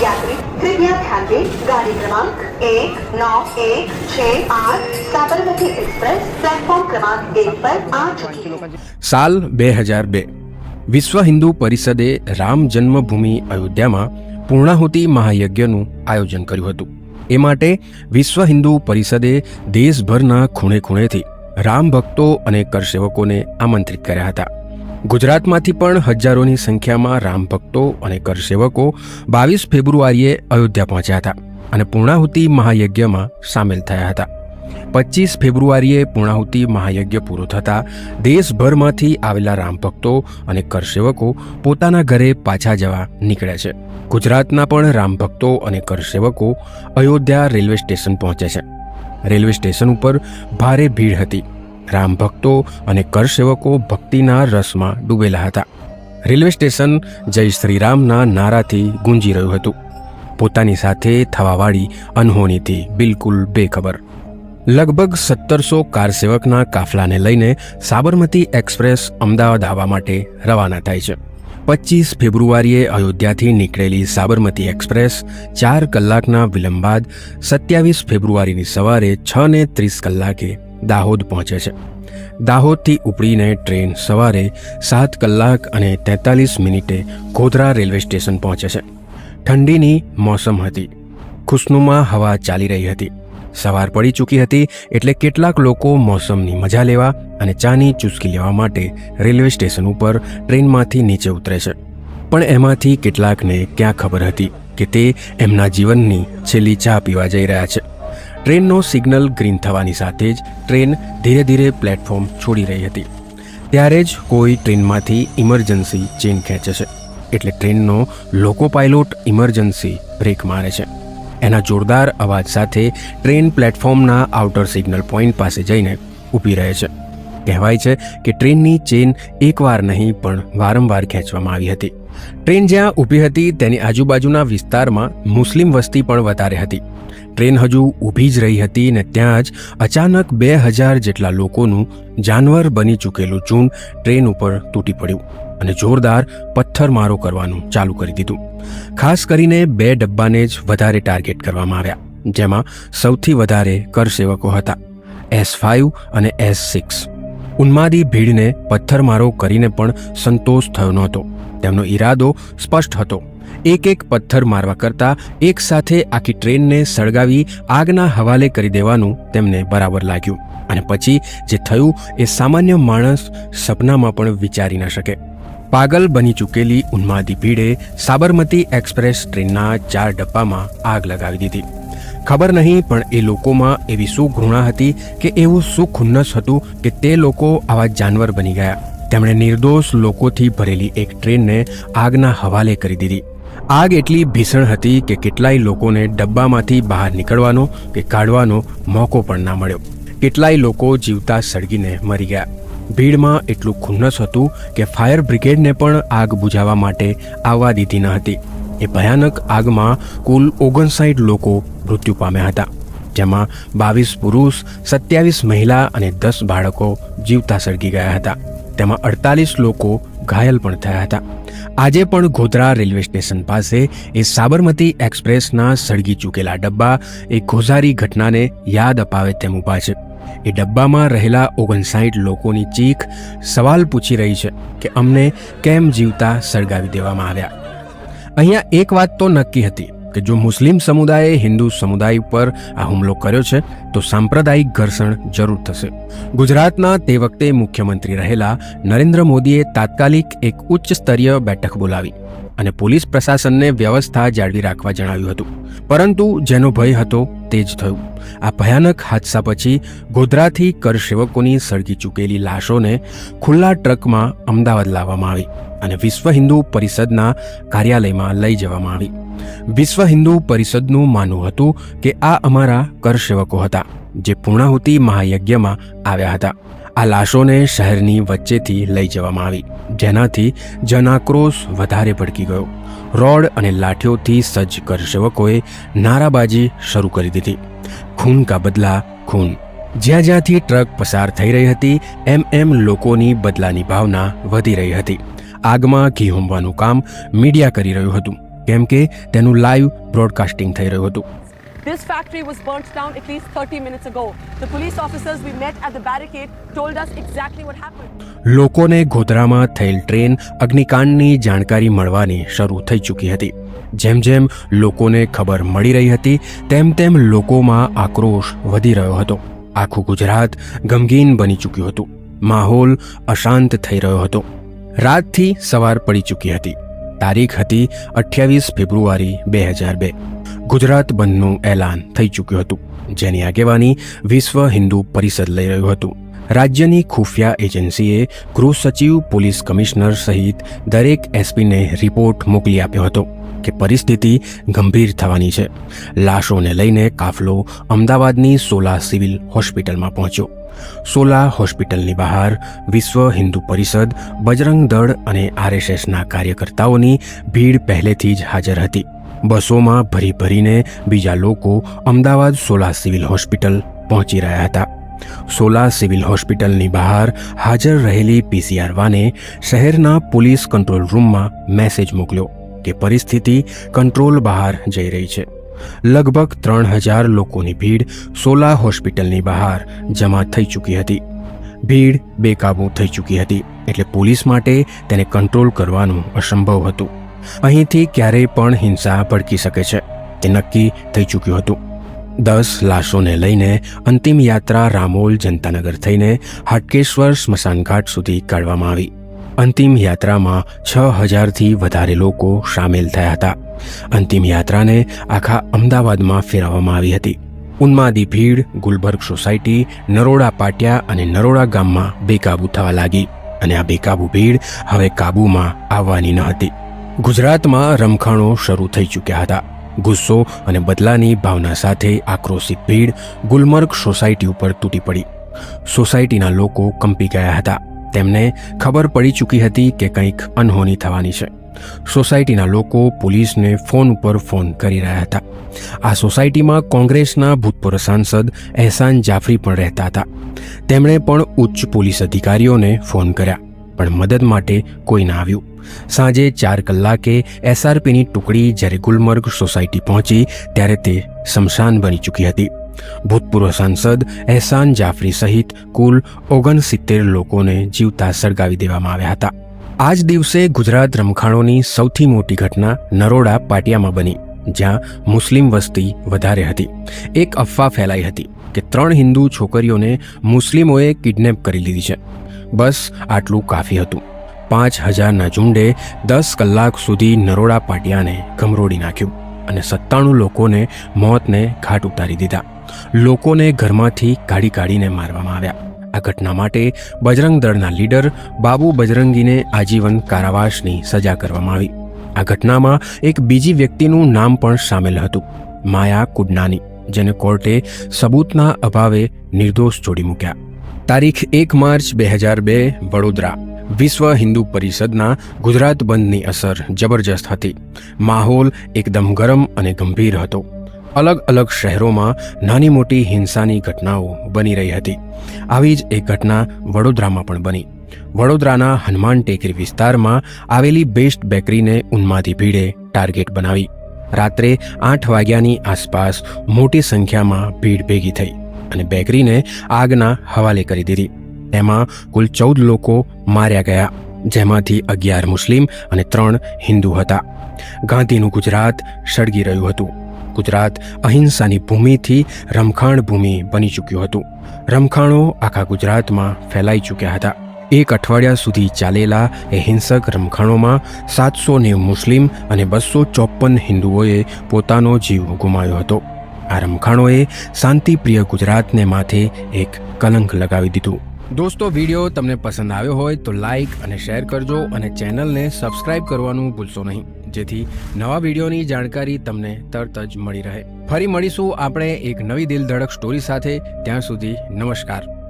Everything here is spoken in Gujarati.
યાત્રી કૃપયા ધ્યાન દે ગાડી ક્રમાંક એક, નવ, એક, છ, આઠ, સાબરમતી એક્સપ્રેસ પ્લેટફોર્મ ક્રમાંક એક પર આઠ સાલ બે હજાર બે. વિશ્વ હિન્દુ પરિષદે રામ જન્મભૂમિ અયોધ્યામાં પૂર્ણાહુતિ મહાયજ્ઞનું આયોજન કર્યું હતું. એ માટે વિશ્વ હિન્દુ પરિષદે દેશભરના ખૂણે ખૂણેથી રામ ભક્તો અને કરસેવકોને આમંત્રિત કર્યા હતા. ગુજરાતમાંથી પણ હજારોની સંખ્યામાં રામ ભક્તો અને કરસેવકો બાવીસ ફેબ્રુઆરીએ અયોધ્યા પહોંચ્યા હતા અને પૂર્ણાહુતિ મહાયજ્ઞમાં સામેલ થયા હતા. પચીસ ફેબ્રુઆરીએ પૂર્ણાહુતિ મહાયજ્ઞ પૂરો થતાં દેશભરમાંથી આવેલા રામભક્તો અને કરસેવકો પોતાના ઘરે પાછા જવા નીકળે છે. ગુજરાતના પણ રામભક્તો અને કરસેવકો અયોધ્યા રેલવે સ્ટેશન પહોંચે છે. રેલવે સ્ટેશન ઉપર ભારે ભીડ હતી. રામ ભક્તો અને કરસેવકો ભક્તિના રસમાં ડૂબેલા હતા. રેલવે સ્ટેશન જય શ્રીરામના નારાથી ગુંજી રહ્યું હતું. પોતાની સાથે થવાવાળી અનહોનીથી બિલકુલ બેખબર. લગભગ સત્તરસો કારસેવકના કાફલાને લઈને સાબરમતી એક્સપ્રેસ અમદાવાદ આવવા માટે રવાના થાય છે. પચીસ ફેબ્રુઆરીએ અયોધ્યાથી નીકળેલી સાબરમતી એક્સપ્રેસ ચાર કલાકના વિલંબ બાદ સત્યાવીસ ફેબ્રુઆરીની સવારે છ ને ત્રીસ કલાકે દાહોદ પહોંચે છે. દાહોદથી ઉપડીને ટ્રેન સવારે સાત કલાક અને તેતાલીસ મિનિટે ગોધરા રેલવે સ્ટેશન પહોંચે છે. ઠંડીની મોસમ હતી. ખુશનુમા હવા ચાલી રહી હતી. સવાર પડી ચૂકી હતી એટલે કેટલાક લોકો મોસમની મજા લેવા અને ચાની ચુસ્કી લેવા માટે રેલવે સ્ટેશન ઉપર ટ્રેનમાંથી નીચે ઉતરે છે. પણ એમાંથી કેટલાકને ક્યાં ખબર હતી કે તે એમના જીવનની છેલ્લી ચા પીવા જઈ રહ્યા છે. ટ્રેનનો સિગ્નલ ગ્રીન થવાની સાથે જ ટ્રેન ધીરે ધીરે પ્લેટફોર્મ છોડી રહી હતી. ત્યારે જ કોઈ ટ્રેનમાંથી ઇમરજન્સી ચેન ખેંચે છે. એટલે ટ્રેનનો લોકો પાયલોટ ઇમરજન્સી બ્રેક મારે છે. એના જોરદાર અવાજ સાથે ટ્રેન પ્લેટફોર્મના આઉટર સિગ્નલ પોઈન્ટ પાસે જઈને ઊભી રહે છે. કહેવાય છે કે ટ્રેનની ચેન એકવાર નહીં પણ વારંવાર ખેંચવામાં આવી હતી. ટ્રેન જ્યાં ઊભી હતી તેની આજુબાજુના વિસ્તારમાં મુસ્લિમ વસ્તી પણ વધારે હતી. ટ્રેન હજુ ઊભી જ રહી હતી ને ત્યાં જ અચાનક બે હજાર જેટલા લોકોનું જાનવર બની ચૂકેલું ઝુંડ ટ્રેન ઉપર તૂટી પડ્યું અને જોરદાર પથ્થરમારો કરવાનું ચાલુ કરી દીધું. ખાસ કરીને બે ડબ્બાને જ વધારે ટાર્ગેટ કરવામાં આવ્યા, જેમાં સૌથી વધારે કરસેવકો હતા, એસ ફાઇવ અને એસ સિક્સ. ઉન્માદી ભીડને પથ્થરમારો કરીને પણ સંતોષ થયો નહોતો. તેમનો ઈરાદો સ્પષ્ટ હતો. એક એક પથ્થર મારવા કરતાં એક સાથે આખી ટ્રેનને સળગાવી આગના હવાલે કરી દેવાનું તેમને બરાબર લાગ્યું. અને પછી જે થયું એ સામાન્ય માણસ સપનામાં પણ વિચારી ન શકે. પાગલ બની ચૂકેલી ઉન્માદી ભીડે સાબરમતી એક્સપ્રેસ ટ્રેનના ચાર ડબ્બામાં આગ લગાવી દીધી. ખબર નહીં, પણ એ લોકોમાં એવી શું ઘૃણા હતી કે એવું શું ખુન્નસ હતું કે તે લોકો આવા જાનવર બની ગયા. તેમણે નિર્દોષ લોકોથી ભરેલી એક ટ્રેનને આગના હવાલે કરી દીધી. આગ એટલી ભીષણ હતી કે કેટલાય લોકોને ડબ્બામાંથી બહાર નીકળવાનો કે કાઢવાનો મોકો પણ ના મળ્યો. કેટલાય લોકો જીવતા સળગીને મરી ગયા. ભીડમાં એટલું ખુન્નસ હતું કે ફાયર બ્રિગેડને પણ આગ બુઝાવવા માટે આવવા દીધી ન હતી. એ ભયાનક આગમાં કુલ ઓગણસાઠ લોકો મૃત્યુ પામ્યા હતા, જેમાં બાવીસ પુરુષ, સત્યાવીસ મહિલા અને દસ બાળકો જીવતા સળગી ગયા હતા. તેમાં અડતાલીસ લોકો ઘાયલ પણ થયા હતા. આજે પણ ગોધરા રેલવે સ્ટેશન પાસે એ સાબરમતી એક્સપ્રેસના સળગી ચૂકેલા ડબ્બા એ ગોઝારી ઘટનાને યાદ અપાવે તેમ ઊભા છે. એ ડબ્બામાં રહેલા ઓગણસાઠ લોકોની ચીખ સવાલ પૂછી રહી છે કે અમને કેમ જીવતા સળગાવી દેવામાં આવ્યા. અહીંયા એક વાત તો નક્કી હતી. કે જો મુસ્લિમ સમુદાયે હિન્દુ સમુદાય ઉપર આ હુમલો કર્યો છે, તો સાંપ્રદાયિક ઘર્ષણ જરૂર થશે. ગુજરાતના તે વખતે મુખ્યમંત્રી રહેલા નરેન્દ્ર મોદીએ તાત્કાલિક એક ઉચ્ચ સ્તરીય બેઠક બોલાવી. અને પોલીસ પ્રશાસનને વ્યવસ્થા જાળવી રાખવા જણાવ્યું હતું. પરંતુ જેનો ભય હતો તે જ થયું. આ ભયાનક હાદસા પછી ગોધરાથી કરસેવકોની સળગી ચૂકેલી લાશોને ખુલ્લા ટ્રકમાં અમદાવાદ લાવવામાં આવી અને વિશ્વ હિન્દુ પરિષદના કાર્યાલયમાં લઈ જવામાં આવી. વિશ્વ હિન્દુ પરિષદનું માનવું હતું કે આ અમારા કરસેવકો હતા, જે પૂર્ણાહુતિ મહાયજ્ઞમાં આવ્યા હતા. આ લાશોને શહેરની વચ્ચેથી લઈ જવામાં આવી, જેનાથી જનાક્રોશ વધારે ભડકી ગયો. રોડ અને લાઠીઓથી સજ્જ કરસેવકોએ નારાબાજી શરૂ કરી દીધી. ખૂન કા બદલા ખૂન. જ્યાં જ્યાંથી ટ્રક પસાર થઈ રહી હતી, એમ એમ લોકોની બદલાની ભાવના વધી રહી હતી. આગમાં ઘી હોમવાનું કામ મીડિયા કરી રહ્યું હતું, કેમ કે તેનું લાઈવ બ્રોડકાસ્ટિંગ થઈ રહ્યું હતું. This factory was burnt down at least 30 minutes ago. The police officers we met at the barricade told us exactly what happened. લોકોને ગોધરામાં થયેલ ટ્રેન અગ્નિકાંડની જાણકારી મળવાની શરૂ થઈ ચૂકી હતી. જેમ જેમ લોકોને ખબર મળી રહી હતી, તેમ તેમ લોકોમાં આક્રોશ વધી રહ્યો હતો. આખું ગુજરાત ગમગીન બની ચૂક્યું હતું. માહોલ અશાંત થઈ રહ્યો હતો. રાતથી સવાર પડી ચૂકી હતી. તારીખ હતી અઠ્યાવીસ ફેબ્રુઆરી બે હજાર બે. ગુજરાત બંધનું એલાન થઈ ચૂક્યું હતું, જેની આગેવાની વિશ્વ હિન્દુ પરિષદ લઈ રહ્યું હતું. રાજ્યની ખુફિયા એજન્સીએ ગૃહ સચિવ, પોલીસ કમિશનર સહિત દરેક એસપીને રિપોર્ટ મોકલી આપ્યો હતો. કે પરિસ્થિતિ ગંભીર થવાની છે. લાશોને લઈને કાફલો અમદાવાદની સોલા સિવિલ હોસ્પિટલમાં પહોંચ્યો. સોલા હોસ્પિટલની બહાર વિશ્વ હિન્દુ પરિષદ, બજરંગ દળ અને આરએસએસના કાર્યકર્તાઓની ભીડ પહેલેથી જ હાજર હતી. બસોમાં ભરી ભરીને બીજા લોકો અમદાવાદ સોલા સિવિલ હોસ્પિટલ પહોંચી રહ્યા હતા. સોલા સિવિલ હોસ્પિટલની બહાર હાજર રહેલી પીસીઆર વાને શહેરના પોલીસ કંટ્રોલ રૂમમાં મેસેજ મોકલ્યો. કે પરિસ્થિતિ કંટ્રોલ બહાર જઈ રહી છે. લગભગ ત્રણ હજાર લોકોની ભીડ સોલા હોસ્પિટલની બહાર જમા થઈ ચૂકી હતી. ભીડ બેકાબૂ થઈ ચૂકી હતી એટલે પોલીસ માટે તેને કંટ્રોલ કરવાનું અસંભવ હતું. અહીંથી ક્યારેય પણ હિંસા ભડકી શકે છે. તે નક્કી થઈ ચૂક્યું હતું. દસ લાશોને લઈને અંતિમ યાત્રા રામોલ જનતાનગર થઈને હાટકેશ્વર સ્મશાનઘાટ સુધી કાઢવામાં આવી. અંતિમ યાત્રામાં છ હજારથી વધારે લોકો સામેલ થયા હતા. અંતિમ યાત્રાને આખા અમદાવાદમાં ફેરવવામાં આવી હતી. ઉન્માદી ભીડ, ગુલબર્ગ સોસાયટી, નરોડા પાટિયા અને નરોડા ગામમાં બેકાબૂ થવા લાગી અને આ બેકાબૂ ભીડ હવે કાબૂમાં આવવાની ન હતી. ગુજરાતમાં રમખાણો શરૂ થઈ ચૂક્યા હતા. ગુસ્સો અને બદલાની ભાવના સાથે આક્રોશિત ભીડ ગુલમર્ગ સોસાયટી ઉપર તૂટી પડી. સોસાયટીના લોકો કંપી ગયા હતા. તેમને ખબર પડી ચૂકી હતી કે કંઈક અનહોની થવાની છે. સોસાયટીના લોકો પોલીસને ફોન ઉપર ફોન કરી રહ્યા હતા. આ સોસાયટીમાં કોંગ્રેસના ભૂતપૂર્વ સાંસદ એહસાન જાફરી પણ રહેતા હતા. તેમણે પણ ઉચ્ચ પોલીસ અધિકારીઓને ફોન કર્યા. પણ મદદ માટે કોઈ ના આવ્યું. સાંજે ચાર કલાકે એસઆરપીની ટુકડી જ્યારે ગુલમર્ગ સોસાયટી પહોંચી, ત્યારે તે શમશાન બની ચૂકી હતી. ભૂતપૂર્વ સાંસદ એહસાન જાફરી સહિત કુલ ઓગણસિત્તેર લોકોને જીવતા સળગાવી દેવામાં આવ્યા હતા. આ જ દિવસે ગુજરાત રમખાણોની સૌથી મોટી ઘટના નરોડા પાટિયામાં બની, જ્યાં મુસ્લિમ વસ્તી વધારે હતી. એક અફવા ફેલાઈ હતી કે ત્રણ હિન્દુ છોકરીઓને મુસ્લિમોએ કિડનેપ કરી લીધી છે. બસ આટલું કાફી હતું. પાંચ હજારના ઝુંડે દસ કલાક સુધી નરોડા પાટિયાને ગમરોડી નાખ્યું અને સત્તાણું લોકોને મોતને ઘાટ ઉતારી દીધા. લોકોને ઘરમાંથી કાઢી કાઢીને મારવામાં આવ્યા. આ ઘટના માટે બજરંગ દળના લીડર બાબુ બજરંગીને આજીવન કારાવાસની સજા કરવામાં આવી. આ ઘટનામાં એક બીજી વ્યક્તિનું નામ પણ સામેલ હતું. માયા કુડનાની, જેને કોર્ટે સબૂતના અભાવે નિર્દોષ છોડી મૂક્યા. તારીખ એક માર્ચ બે હજાર બે, વડોદરા. વિશ્વ હિન્દુ પરિષદના ગુજરાત બંધની અસર જબરજસ્ત હતી. માહોલ એકદમ ગરમ અને ગંભીર હતો. અલગ અલગ શહેરોમાં નાની મોટી હિંસાની ઘટનાઓ બની રહી હતી. આવી જ એક ઘટના વડોદરામાં પણ બની. વડોદરાના હનુમાન ટેકરી વિસ્તારમાં આવેલી બેસ્ટ બેકરીને ઉન્માદી ભીડે ટાર્ગેટ બનાવી. રાત્રે આઠ વાગ્યાની આસપાસ મોટી સંખ્યામાં ભીડ ભેગી થઈ. અને બેકરીને આગના હવાલે કરી દીધી. તેમાં કુલ ચૌદ લોકો માર્યા ગયા, જેમાંથી અગિયાર મુસ્લિમ અને ત્રણ હિન્દુ હતા. ગાંધીનું ગુજરાત સળગી રહ્યું હતું. ગુજરાત અહિંસાની ભૂમિથી રમખાણ ભૂમિ બની ચૂક્યું હતું. રમખાણો આખા ગુજરાતમાં ફેલાઈ ચૂક્યા હતા. એક અઠવાડિયા સુધી ચાલેલા એ હિંસક રમખાણોમાં સાતસો નેવું મુસ્લિમ અને બસો ચોપન હિન્દુઓએ પોતાનો જીવ ગુમાવ્યો હતો. આ રમખાણોએ શાંતિપ્રિય ગુજરાતને માથે એક કલંક લગાવી દીધું. દોસ્તો, વીડિયો તમને પસંદ આવ્યો હોય તો લાઈક અને શેર કરજો અને ચેનલને સબસ્ક્રાઇબ કરવાનું ભૂલશો નહીં. જેથી નવા વિડીયોની જાણકારી તમને તરત જ મળી રહે. ફરી મળીશું આપણે એક નવી દિલ ધડક સ્ટોરી સાથે. ત્યાં સુધી નમસ્કાર.